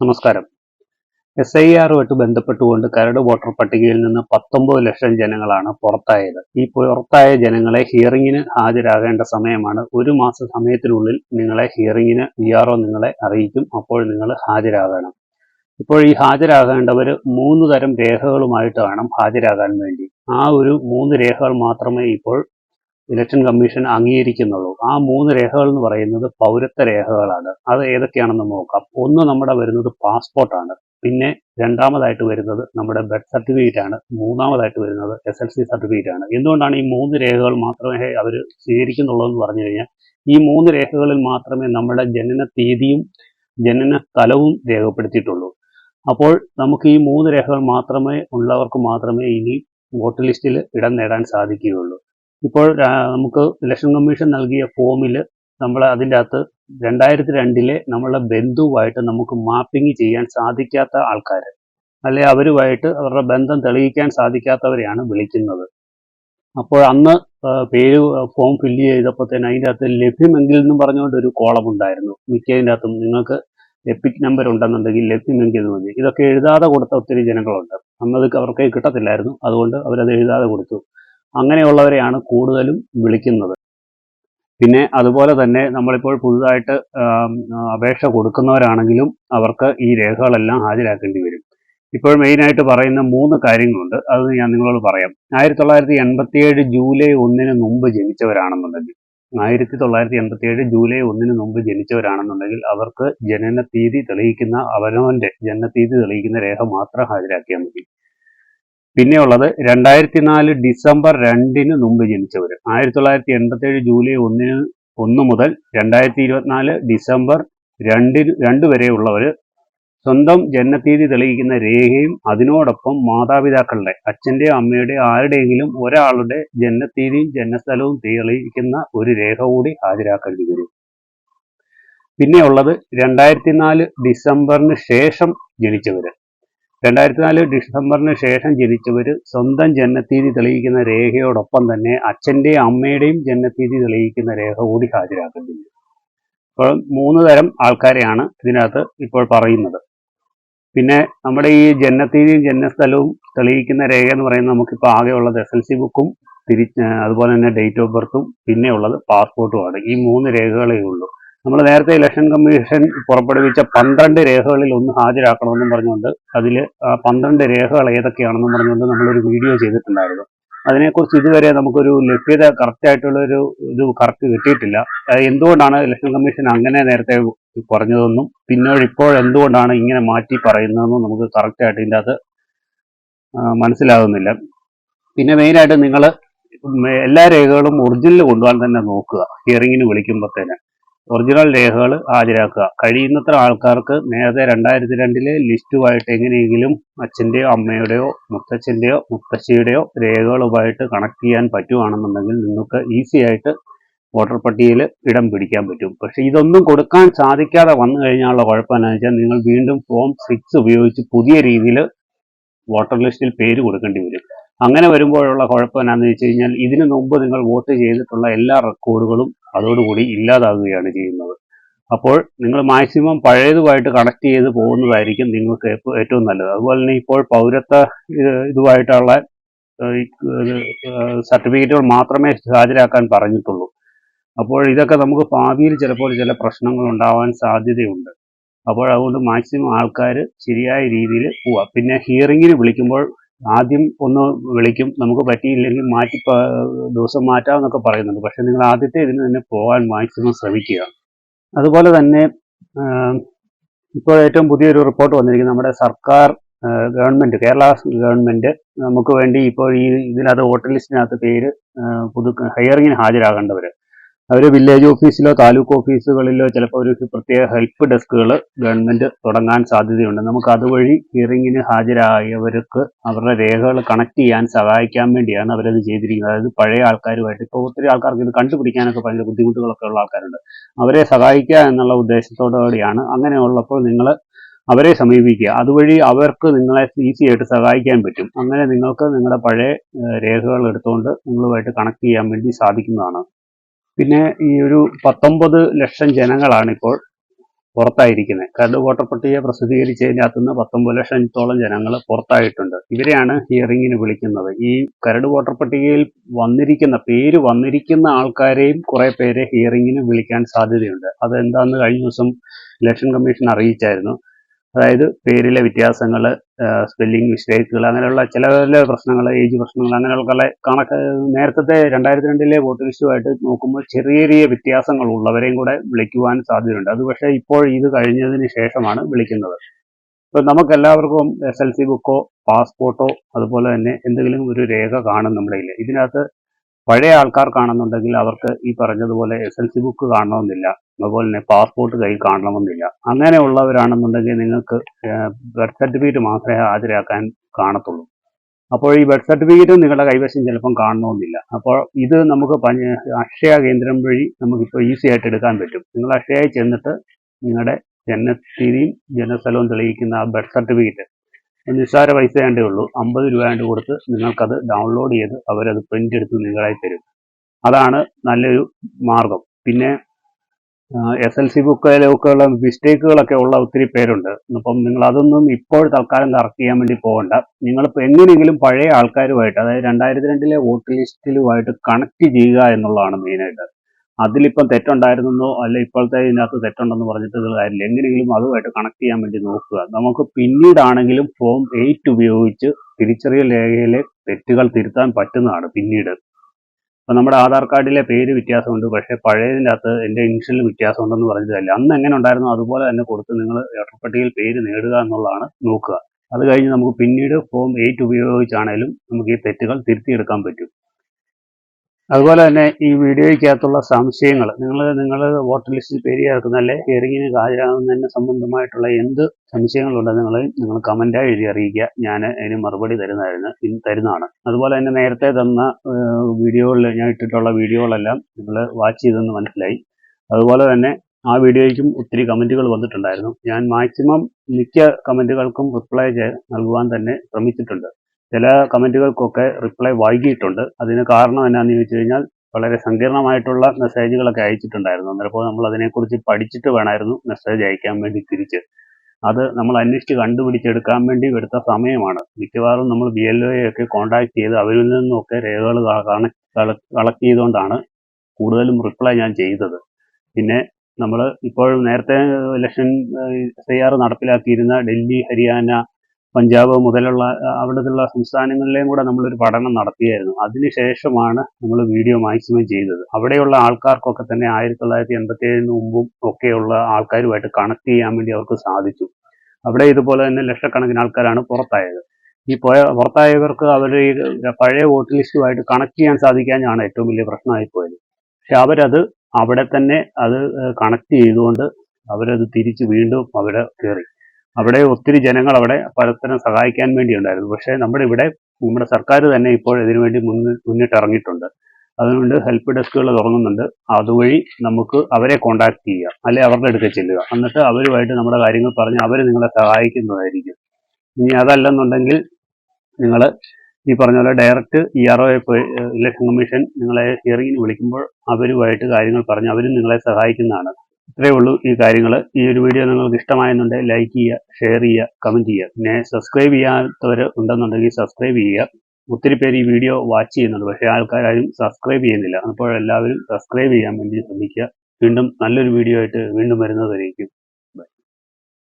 നമസ്കാരം. S I ആറുമായിട്ട് ബന്ധപ്പെട്ടുകൊണ്ട് കരട് വോട്ടർ പട്ടികയിൽ നിന്ന് പത്തൊമ്പത് ലക്ഷം ജനങ്ങളാണ് പുറത്തായത്. ഈ പുറത്തായ ജനങ്ങളെ ഹിയറിങ്ങിന് ഹാജരാകേണ്ട സമയമാണ്. ഒരു മാസ സമയത്തിനുള്ളിൽ നിങ്ങളെ ഹിയറിങ്ങിന് ഇ ആർ നിങ്ങളെ അറിയിക്കും. അപ്പോൾ നിങ്ങൾ ഹാജരാകണം. ഇപ്പോൾ ഈ ഹാജരാകേണ്ടവർ മൂന്ന് തരം രേഖകളുമായിട്ട് വേണം ഹാജരാകാൻ വേണ്ടി. ആ ഒരു മൂന്ന് രേഖകൾ മാത്രമേ ഇപ്പോൾ ഇലക്ഷൻ കമ്മീഷൻ അംഗീകരിക്കുന്നുള്ളൂ. ആ മൂന്ന് രേഖകൾ എന്ന് പറയുന്നത് പൗരത്വ രേഖകളാണ്. അത് ഏതൊക്കെയാണെന്ന് നോക്കാം. ഒന്ന് നമ്മുടെ വരുന്നത് പാസ്പോർട്ടാണ് പിന്നെ രണ്ടാമതായിട്ട് വരുന്നത് നമ്മുടെ ബർത്ത് സർട്ടിഫിക്കറ്റ് ആണ്. മൂന്നാമതായിട്ട് വരുന്നത് എസ് എൽ സി സർട്ടിഫിക്കറ്റ് ആണ്. എന്തുകൊണ്ടാണ് ഈ മൂന്ന് രേഖകൾ മാത്രമേ അവർ സ്വീകരിക്കുന്നുള്ളൂ എന്ന് പറഞ്ഞു കഴിഞ്ഞാൽ ഈ മൂന്ന് രേഖകളിൽ മാത്രമേ നമ്മുടെ ജനന തീയതിയും ജനന സ്ഥലവും രേഖപ്പെടുത്തിയിട്ടുള്ളൂ. അപ്പോൾ നമുക്ക് ഈ മൂന്ന് രേഖകൾ മാത്രമേ ഉള്ളവർക്ക് മാത്രമേ ഇനി വോട്ട് ലിസ്റ്റിൽ ഇടം നേടാൻ സാധിക്കുകയുള്ളൂ. ഇപ്പോൾ നമുക്ക് ഇലക്ഷൻ കമ്മീഷൻ നൽകിയ ഫോമിൽ നമ്മൾ അതിന്റെ അകത്ത് രണ്ടായിരത്തി രണ്ടിലെ നമ്മളെ ബന്ധുവായിട്ട് നമുക്ക് മാപ്പിംഗ് ചെയ്യാൻ സാധിക്കാത്ത ആൾക്കാർ അല്ലെ അവരുമായിട്ട് അവരുടെ ബന്ധം തെളിയിക്കാൻ സാധിക്കാത്തവരെയാണ് വിളിക്കുന്നത്. അപ്പോൾ അന്ന് പേര് ഫോം ഫില്ല് ചെയ്തപ്പോൾ തന്നെ അതിന്റെ അകത്ത് ലഭ്യമെങ്കിൽ എന്നും പറഞ്ഞുകൊണ്ട് ഒരു കോളം ഉണ്ടായിരുന്നു. മിക്കതിന്റെ അകത്തും നിങ്ങൾക്ക് എപ്പിക് നമ്പർ ഉണ്ടെന്നുണ്ടെങ്കിൽ ലഭ്യമെങ്കിൽ എന്ന് മതി ഇതൊക്കെ എഴുതാതെ കൊടുത്ത ഒത്തിരി ജനങ്ങളുണ്ട്. അന്നത് അവർക്ക് കിട്ടത്തില്ലായിരുന്നു. അതുകൊണ്ട് അവരത് എഴുതാതെ കൊടുത്തു. അങ്ങനെയുള്ളവരെയാണ് കൂടുതലും വിളിക്കുന്നത്. പിന്നെ അതുപോലെ തന്നെ നമ്മളിപ്പോൾ പുതുതായിട്ട് അപേക്ഷ കൊടുക്കുന്നവരാണെങ്കിലും അവർക്ക് ഈ രേഖകളെല്ലാം ഹാജരാക്കേണ്ടി വരും. ഇപ്പോൾ മെയിനായിട്ട് പറയുന്ന മൂന്ന് കാര്യങ്ങളുണ്ട്. അത് ഞാൻ നിങ്ങളോട് പറയാം. ആയിരത്തി തൊള്ളായിരത്തി എൺപത്തിയേഴ് ജൂലൈ ഒന്നിന് മുമ്പ് ജനിച്ചവരാണെന്നുണ്ടെങ്കിൽ ആയിരത്തി തൊള്ളായിരത്തി എൺപത്തിയേഴ് ജൂലൈ ഒന്നിന് മുമ്പ് ജനിച്ചവരാണെന്നുണ്ടെങ്കിൽ അവർക്ക് ജനന തീയതി തെളിയിക്കുന്ന അവനവന്റെ തീയതി തെളിയിക്കുന്ന രേഖ മാത്രം ഹാജരാക്കിയാൽ മതി. പിന്നെയുള്ളത് രണ്ടായിരത്തി നാല് ഡിസംബർ രണ്ടിന് മുമ്പ് ജനിച്ചവർ ആയിരത്തി തൊള്ളായിരത്തി എൺപത്തി ഏഴ് ജൂലൈ ഒന്നിന് ഒന്ന് മുതൽ രണ്ടായിരത്തി ഇരുപത്തിനാല് ഡിസംബർ രണ്ടിന് രണ്ട് വരെയുള്ളവർ സ്വന്തം ജനനത്തീയതി തെളിയിക്കുന്ന രേഖയും അതിനോടൊപ്പം മാതാപിതാക്കളുടെ അച്ഛന്റെ അമ്മയുടെ ആരുടെയെങ്കിലും ഒരാളുടെ ജനനത്തീയതിയും ജനനസ്ഥലവും തെളിയിക്കുന്ന ഒരു രേഖ കൂടി ഹാജരാക്കേണ്ടി വരും. പിന്നെയുള്ളത് രണ്ടായിരത്തി നാല് ഡിസംബറിന് ശേഷം ജനിച്ചവർ രണ്ടായിരത്തി നാല് ഡിസംബറിന് ശേഷം ജനിച്ചവർ സ്വന്തം ജന്മത്തീയതി തെളിയിക്കുന്ന രേഖയോടൊപ്പം തന്നെ അച്ഛന്റെയും അമ്മയുടെയും ജന്മത്തീയതി തെളിയിക്കുന്ന രേഖ കൂടി ഹാജരാക്കുന്നുണ്ട് ഇപ്പോൾ മൂന്ന് തരം ആൾക്കാരെയാണ് ഇതിനകത്ത് ഇപ്പോൾ പറയുന്നത്. പിന്നെ നമ്മുടെ ഈ ജന്മത്തീയതിയും ജന്മസ്ഥലവും തെളിയിക്കുന്ന രേഖ എന്ന് പറയുന്നത് നമുക്കിപ്പോൾ ആകെയുള്ളത് എസ് എൽ സി ബുക്കും തിരി അതുപോലെ തന്നെ ഡേറ്റ് ഓഫ് ബർത്തും പിന്നെ ഉള്ളത് പാസ്പോർട്ടുമാണ് ഈ മൂന്ന് രേഖകളേ ഉള്ളൂ. നമ്മൾ നേരത്തെ ഇലക്ഷൻ കമ്മീഷൻ പുറപ്പെടുവിച്ച പന്ത്രണ്ട് രേഖകളിൽ ഒന്ന് ഹാജരാക്കണമെന്നും പറഞ്ഞുകൊണ്ട് അതിൽ ആ പന്ത്രണ്ട് രേഖകൾ ഏതൊക്കെയാണെന്നും പറഞ്ഞുകൊണ്ട് നമ്മളൊരു വീഡിയോ ചെയ്തിട്ടുണ്ടായിരുന്നു. അതിനെക്കുറിച്ച് ഇതുവരെ നമുക്കൊരു ലഭ്യത കറക്റ്റ് ആയിട്ടുള്ള ഒരു ഇത് കറക്റ്റ് കിട്ടിയിട്ടില്ല. എന്തുകൊണ്ടാണ് ഇലക്ഷൻ കമ്മീഷൻ അങ്ങനെ നേരത്തെ പറഞ്ഞതെന്നും പിന്നീട് ഇപ്പോൾ എന്തുകൊണ്ടാണ് ഇങ്ങനെ മാറ്റി പറയുന്നതെന്നും നമുക്ക് കറക്റ്റ് ആയിട്ട് ഇതിന്റെ അകത്ത് മനസ്സിലാകുന്നില്ല. പിന്നെ മെയിനായിട്ട് നിങ്ങൾ എല്ലാ രേഖകളും ഒറിജിനൽ കൊണ്ടുപോകാൻ തന്നെ നോക്കുക. ഹിയറിങ്ങിന് വിളിക്കുമ്പോഴത്തേന് ഒറിജിനൽ രേഖകൾ ഹാജരാക്കുക. കഴിയുന്നത്ര ആൾക്കാർക്ക് നേരത്തെ രണ്ടായിരത്തി രണ്ടിലെ ലിസ്റ്റുമായിട്ട് എങ്ങനെയെങ്കിലും അച്ഛന്റെയോ അമ്മയുടെയോ മുത്തച്ഛന്റെയോ മുത്തശ്ശിയുടെയോ രേഖകളുമായിട്ട് കണക്ട് ചെയ്യാൻ പറ്റുവാണെന്നുണ്ടെങ്കിൽ നിങ്ങൾക്ക് ഈസി ആയിട്ട് വോട്ടർ പട്ടികയിൽ ഇടം പിടിക്കാൻ പറ്റും. പക്ഷേ ഇതൊന്നും കൊടുക്കാൻ സാധിക്കാതെ വന്നു കഴിഞ്ഞാലുള്ള കുഴപ്പം എന്താണെന്ന് വെച്ചാൽ നിങ്ങൾ വീണ്ടും ഫോം സിക്സ് ഉപയോഗിച്ച് പുതിയ രീതിയിൽ വോട്ടർ ലിസ്റ്റിൽ പേര് കൊടുക്കേണ്ടി വരും. അങ്ങനെ വരുമ്പോഴുള്ള കുഴപ്പം എന്താണെന്ന് വെച്ച് കഴിഞ്ഞാൽ ഇതിനു മുമ്പ് നിങ്ങൾ വോട്ട് ചെയ്തിട്ടുള്ള എല്ലാ റെക്കോർഡുകളും അതോടുകൂടി ഇല്ലാതാകുകയാണ് ചെയ്യുന്നത്. അപ്പോൾ നിങ്ങൾ മാക്സിമം പഴയതുമായിട്ട് കണക്ട് ചെയ്ത് പോകുന്നതായിരിക്കും നിങ്ങൾക്ക് ഏറ്റവും നല്ലത്. അതുപോലെ തന്നെ ഇപ്പോൾ പൗരത്വ ഇതുമായിട്ടുള്ള സർട്ടിഫിക്കറ്റുകൾ മാത്രമേ ഹാജരാക്കാൻ പറഞ്ഞിട്ടുള്ളൂ. അപ്പോൾ ഇതൊക്കെ നമുക്ക് ഭാവിയിൽ ചിലപ്പോൾ ചില പ്രശ്നങ്ങൾ ഉണ്ടാവാൻ സാധ്യതയുണ്ട്. അപ്പോൾ അതുകൊണ്ട് മാക്സിമം ആൾക്കാർ ശരിയായ രീതിയിൽ പോവുക പിന്നെ ഹിയറിങ്ങിന് വിളിക്കുമ്പോൾ ആദ്യം ഒന്ന് വിളിക്കും. നമുക്ക് പറ്റിയില്ലെങ്കിൽ മാറ്റി ദിവസം മാറ്റാമെന്നൊക്കെ പറയുന്നുണ്ട്. പക്ഷെ നിങ്ങൾ ആദ്യത്തെ ഇതിന് തന്നെ പോകാൻ മാക്സിമം ശ്രമിക്കുക. അതുപോലെ തന്നെ ഇപ്പോൾ ഏറ്റവും പുതിയൊരു റിപ്പോർട്ട് വന്നിരിക്കുന്നത് നമ്മുടെ സർക്കാർ ഗവൺമെന്റ് കേരള ഗവൺമെന്റ് നമുക്ക് വേണ്ടി ഇപ്പോൾ ഈ ഇതിനകത്ത് വോട്ടർ ലിസ്റ്റിനകത്ത് പേര് പുതു ഹയറിങ്ങിന് ഹാജരാകേണ്ടവർ അവർ വില്ലേജ് ഓഫീസിലോ താലൂക്ക് ഓഫീസുകളിലോ ചിലപ്പോൾ ഒരു പ്രത്യേക ഹെൽപ്പ് ഡെസ്കുകൾ ഗവൺമെന്റ് തുടങ്ങാൻ സാധ്യതയുണ്ട്. നമുക്ക് അതുവഴി ഹിയറിങ്ങിന് ഹാജരായവർക്ക് അവരുടെ രേഖകൾ കണക്ട് ചെയ്യാൻ സഹായിക്കാൻ വേണ്ടിയാണ് അവരത് ചെയ്തിരിക്കുന്നത്. അതായത് പഴയ ആൾക്കാരുമായിട്ട് ഇപ്പോൾ ഒത്തിരി ആൾക്കാർക്ക് ഇത് കണ്ടുപിടിക്കാനൊക്കെ ഭയങ്കര ബുദ്ധിമുട്ടുകളൊക്കെ ഉള്ള ആൾക്കാരുണ്ട്. അവരെ സഹായിക്കുക എന്നുള്ള ഉദ്ദേശത്തോടുകൂടിയാണ് അങ്ങനെയുള്ളപ്പോൾ നിങ്ങൾ അവരെ സമീപിക്കുക. അതുവഴി അവർക്ക് നിങ്ങളെ ഈസി ആയിട്ട് സഹായിക്കാൻ പറ്റും. അങ്ങനെ നിങ്ങൾക്ക് നിങ്ങളുടെ പഴയ രേഖകൾ എടുത്തുകൊണ്ട് നിങ്ങളുമായിട്ട് കണക്ട് ചെയ്യാൻ വേണ്ടി സാധിക്കുന്നതാണ്. പിന്നെ ഈ ഒരു പത്തൊമ്പത് ലക്ഷം ജനങ്ങളാണ് ഇപ്പോൾ പുറത്തായിരിക്കുന്നത്. കരട് വോട്ടർ പട്ടിക പ്രസിദ്ധീകരിച്ചതിന്റെ അകത്തുനിന്ന് പത്തൊമ്പത് ലക്ഷത്തോളം ജനങ്ങൾ പുറത്തായിട്ടുണ്ട്. ഇവരെയാണ് ഹിയറിങ്ങിന് വിളിക്കുന്നത്. ഈ കരട് വോട്ടർ പട്ടികയിൽ വന്നിരിക്കുന്ന പേര് വന്നിരിക്കുന്ന ആൾക്കാരെയും കുറെ പേരെ ഹിയറിങ്ങിന് വിളിക്കാൻ സാധ്യതയുണ്ട്. അതെന്താന്ന് കഴിഞ്ഞ ദിവസം ഇലക്ഷൻ കമ്മീഷൻ അറിയിച്ചായിരുന്നു. അതായത് പേരിലെ വ്യത്യാസങ്ങൾ സ്പെല്ലിംഗ് മിസ്റ്റേക്കുകൾ അങ്ങനെയുള്ള ചില ചില പ്രശ്നങ്ങൾ ഏജ് പ്രശ്നങ്ങൾ അങ്ങനെയുള്ള കണക്ക് നേരത്തെ രണ്ടായിരത്തി രണ്ടിലെ വോട്ട് ലിസ്റ്റുമായിട്ട് നോക്കുമ്പോൾ ചെറിയ ചെറിയ വ്യത്യാസങ്ങൾ ഉള്ളവരെയും കൂടെ വിളിക്കുവാൻ സാധ്യതയുണ്ട്. അത് പക്ഷേ ഇപ്പോൾ ഇത് കഴിഞ്ഞതിന് ശേഷമാണ് വിളിക്കുന്നത്. ഇപ്പം നമുക്ക് എല്ലാവർക്കും എസ് എൽ സി ബുക്കോ പാസ്പോർട്ടോ അതുപോലെ തന്നെ എന്തെങ്കിലും ഒരു രേഖ കാണും നമ്മുടെ കയ്യിൽ ഇതിനകത്ത് പഴയ ആൾക്കാർ കാണുന്നുണ്ടെങ്കിൽ അവർക്ക് ഈ പറഞ്ഞതുപോലെ എസ് എൽ സി ബുക്ക് കാണണമെന്നില്ല. അതുപോലെ തന്നെ പാസ്പോർട്ട് കയ്യിൽ കാണണമെന്നില്ല. അങ്ങനെയുള്ളവരാണെന്നുണ്ടെങ്കിൽ നിങ്ങൾക്ക് ബർത്ത് സർട്ടിഫിക്കറ്റ് മാത്രമേ ഹാജരാക്കാൻ കാണത്തുള്ളൂ. അപ്പോൾ ഈ ബർത്ത് സർട്ടിഫിക്കറ്റ് നിങ്ങളുടെ കൈവശം ചിലപ്പം കാണണമെന്നില്ല. അപ്പോൾ ഇത് നമുക്ക് അക്ഷയ കേന്ദ്രം വഴി നമുക്കിപ്പോൾ ഈസി ആയിട്ട് എടുക്കാൻ പറ്റും. നിങ്ങൾ അക്ഷയയിൽ ചെന്നിട്ട് നിങ്ങളുടെ ജനസ്ഥിതിയും ജനസ്ഥലവും തെളിയിക്കുന്ന ആ ബർത്ത് സർട്ടിഫിക്കറ്റ് നിസ്സാര പൈസ വേണ്ടേ ഉള്ളൂ. അമ്പത് രൂപ വേണ്ടി കൊടുത്ത് നിങ്ങൾക്കത് ഡൗൺലോഡ് ചെയ്ത് അവരത് പ്രിന്റ് എടുത്ത് നിങ്ങളായി തരും. അതാണ് നല്ലൊരു മാർഗം. പിന്നെ എസ് എൽ സി ബുക്കിലൊക്കെയുള്ള മിസ്റ്റേക്കുകളൊക്കെ ഉള്ള ഒത്തിരി പേരുണ്ട്. അപ്പം നിങ്ങൾ അതൊന്നും ഇപ്പോൾ തൽക്കാലം കറക്റ്റ് ചെയ്യാൻ വേണ്ടി പോകണ്ട. നിങ്ങൾ എങ്ങനെയെങ്കിലും പഴയ ആൾക്കാരുമായിട്ട് അതായത് രണ്ടായിരത്തി രണ്ടിലെ വോട്ട് ലിസ്റ്റിലുമായിട്ട് കണക്ട് ചെയ്യുക എന്നുള്ളതാണ് മെയിനായിട്ട്. അതിലിപ്പം തെറ്റുണ്ടായിരുന്നെന്നോ അല്ല ഇപ്പോഴത്തെ ഇതിനകത്ത് തെറ്റുണ്ടെന്ന് പറഞ്ഞിട്ട് കാര്യമില്ല. എങ്ങനെയെങ്കിലും അതുമായിട്ട് കണക്ട് ചെയ്യാൻ വേണ്ടി നോക്കുക. നമുക്ക് പിന്നീടാണെങ്കിലും ഫോം എയ്റ്റ് ഉപയോഗിച്ച് തിരിച്ചറിയൽ രേഖയിലെ തെറ്റുകൾ തിരുത്താൻ പറ്റുന്നതാണ് പിന്നീട്. അപ്പം നമ്മുടെ ആധാർ കാർഡിലെ പേര് വ്യത്യാസമുണ്ട്. പക്ഷേ പഴയതിന്റെ അകത്ത് എന്റെ ഇനിഷ്യൽ വ്യത്യാസമുണ്ടെന്ന് പറഞ്ഞതല്ല. അന്ന് എങ്ങനെ ഉണ്ടായിരുന്നു അതുപോലെ തന്നെ കൊടുത്ത് നിങ്ങൾ പട്ടികയിൽ പേര് നേടുക എന്നുള്ളതാണ് നോക്കുക. അത് കഴിഞ്ഞ് നമുക്ക് പിന്നീട് ഫോം എയ്റ്റ് ഉപയോഗിച്ചാണേലും നമുക്ക് ഈ തെറ്റുകൾ തിരുത്തിയെടുക്കാൻ പറ്റും. അതുപോലെ തന്നെ ഈ വീഡിയോയ്ക്കകത്തുള്ള സംശയങ്ങൾ. നിങ്ങൾ നിങ്ങൾ വോട്ടർ ലിസ്റ്റിൽ പേര് ചേർക്കുന്ന അല്ലെ ഹിയറിങ്ങിന് ഹാജരാകുന്നതിന് സംബന്ധമായിട്ടുള്ള എന്ത് സംശയങ്ങളുണ്ട് നിങ്ങൾ നിങ്ങൾ കമന്റായി എഴുതി അറിയിക്കുക. ഞാൻ അതിന് മറുപടി തരുന്നതായിരുന്നു തരുന്നതാണ്. അതുപോലെ തന്നെ നേരത്തെ തന്ന വീഡിയോകളിൽ ഞാൻ ഇട്ടിട്ടുള്ള വീഡിയോകളെല്ലാം നിങ്ങൾ വാച്ച് ചെയ്തെന്ന് മനസ്സിലായി. അതുപോലെ തന്നെ ആ വീഡിയോയ്ക്കും ഒത്തിരി കമന്റുകൾ വന്നിട്ടുണ്ടായിരുന്നു. ഞാൻ മാക്സിമം മിക്ക കമന്റുകൾക്കും റിപ്ലൈ നൽകുവാൻ തന്നെ ശ്രമിച്ചിട്ടുണ്ട്. ചില കമന്റുകൾക്കൊക്കെ റിപ്ലൈ വൈകിയിട്ടുണ്ട്. അതിന് കാരണം എന്നാന്ന് ചോദിച്ചു കഴിഞ്ഞാൽ വളരെ സങ്കീർണമായിട്ടുള്ള മെസ്സേജുകളൊക്കെ അയച്ചിട്ടുണ്ടായിരുന്നു. അന്നേരപ്പോൾ നമ്മൾ അതിനെക്കുറിച്ച് പഠിച്ചിട്ട് വേണമായിരുന്നു മെസ്സേജ് അയക്കാൻ വേണ്ടി തിരിച്ച്. അത് നമ്മൾ അന്വേഷിച്ച് കണ്ടുപിടിച്ചെടുക്കാൻ വേണ്ടി എടുത്ത സമയമാണ്. മിക്കവാറും നമ്മൾ ബി എൽ ഒക്കെ കോൺടാക്ട് ചെയ്ത് അവരിൽ നിന്നൊക്കെ രേഖകൾ കളക്ട് ചെയ്തുകൊണ്ടാണ് കൂടുതലും റിപ്ലൈ ഞാൻ ചെയ്തത്. പിന്നെ നമ്മൾ ഇപ്പോൾ നേരത്തെ ഇലക്ഷൻ എസ് ഐ ആർ നടപ്പിലാക്കിയിരുന്ന ഡൽഹി ഹരിയാന പഞ്ചാബ് മുതലുള്ള അവിടുത്തെ സംസ്ഥാനങ്ങളിലെയും കൂടെ നമ്മളൊരു പഠനം നടത്തിയായിരുന്നു. അതിനുശേഷമാണ് നമ്മൾ വീഡിയോ മാക്സിമം ചെയ്തത്. അവിടെയുള്ള ആൾക്കാർക്കൊക്കെ തന്നെ ആയിരത്തി തൊള്ളായിരത്തി എൺപത്തി ഏഴിന് മുമ്പും ഒക്കെയുള്ള ആൾക്കാരുമായിട്ട് കണക്ട് ചെയ്യാൻ വേണ്ടി അവർക്ക് സാധിച്ചു. അവിടെ ഇതുപോലെ തന്നെ ലക്ഷക്കണക്കിന് ആൾക്കാരാണ് പുറത്തായത്. ഈ പോയ പുറത്തായവർക്ക് അവർ പഴയ വോട്ട് ലിസ്റ്റുമായിട്ട് കണക്ട് ചെയ്യാൻ സാധിക്കാനാണ് ഏറ്റവും വലിയ പ്രശ്നമായി പോയത് പക്ഷെ അവരത് അവിടെ തന്നെ അത് കണക്ട് ചെയ്തുകൊണ്ട് അവരത് തിരിച്ച് വീണ്ടും അവിടെ കയറി അവിടെ ഒത്തിരി ജനങ്ങൾ അവിടെ പരസ്പരം സഹായിക്കാൻ വേണ്ടി ഉണ്ടായിരുന്നു പക്ഷേ നമ്മുടെ ഇവിടെ നമ്മുടെ സർക്കാർ തന്നെ ഇപ്പോൾ ഇതിനുവേണ്ടി മുന്നിൽ മുന്നിട്ട് ഇറങ്ങിയിട്ടുണ്ട് അതുകൊണ്ട് ഹെൽപ്പ് ഡെസ്കുകൾ തുടങ്ങുന്നുണ്ട്. അതുവഴി നമുക്ക് അവരെ കോണ്ടാക്ട് ചെയ്യുക അല്ലെ അവരുടെ അടുത്ത് ചെല്ലുക. എന്നിട്ട് അവരുമായിട്ട് നമ്മുടെ കാര്യങ്ങൾ പറഞ്ഞ് അവർ നിങ്ങളെ സഹായിക്കുന്നതായിരിക്കും. ഇനി അതല്ലെന്നുണ്ടെങ്കിൽ നിങ്ങൾ ഈ പറഞ്ഞ പോലെ direct E R O election commission നിങ്ങളെ ഹിയറിങ്ങിന് വിളിക്കുമ്പോൾ അവരുമായിട്ട് കാര്യങ്ങൾ പറഞ്ഞ് അവരും നിങ്ങളെ സഹായിക്കുന്നതാണ്. ഇത്രയേ ഉള്ളൂ ഈ കാര്യങ്ങൾ ഈ ഒരു വീഡിയോ നിങ്ങൾക്ക് ഇഷ്ടമായെന്നുണ്ടെങ്കിൽ ലൈക്ക് ചെയ്യുക ഷെയർ ചെയ്യുക കമന്റ് ചെയ്യുക. പിന്നെ സബ്സ്ക്രൈബ് ചെയ്യാത്തവർ ഉണ്ടെന്നുണ്ടെങ്കിൽ സബ്സ്ക്രൈബ് ചെയ്യുക. ഒത്തിരി പേര് ഈ വീഡിയോ വാച്ച് ചെയ്യുന്നുണ്ട്. പക്ഷേ ആൾക്കാരും സബ്സ്ക്രൈബ് ചെയ്യുന്നില്ല. അപ്പോൾ എല്ലാവരും സബ്സ്ക്രൈബ് ചെയ്യാൻ വേണ്ടി ശ്രമിക്കുക വീണ്ടും നല്ലൊരു വീഡിയോ ആയിട്ട് വീണ്ടും വരുന്നതായിരിക്കും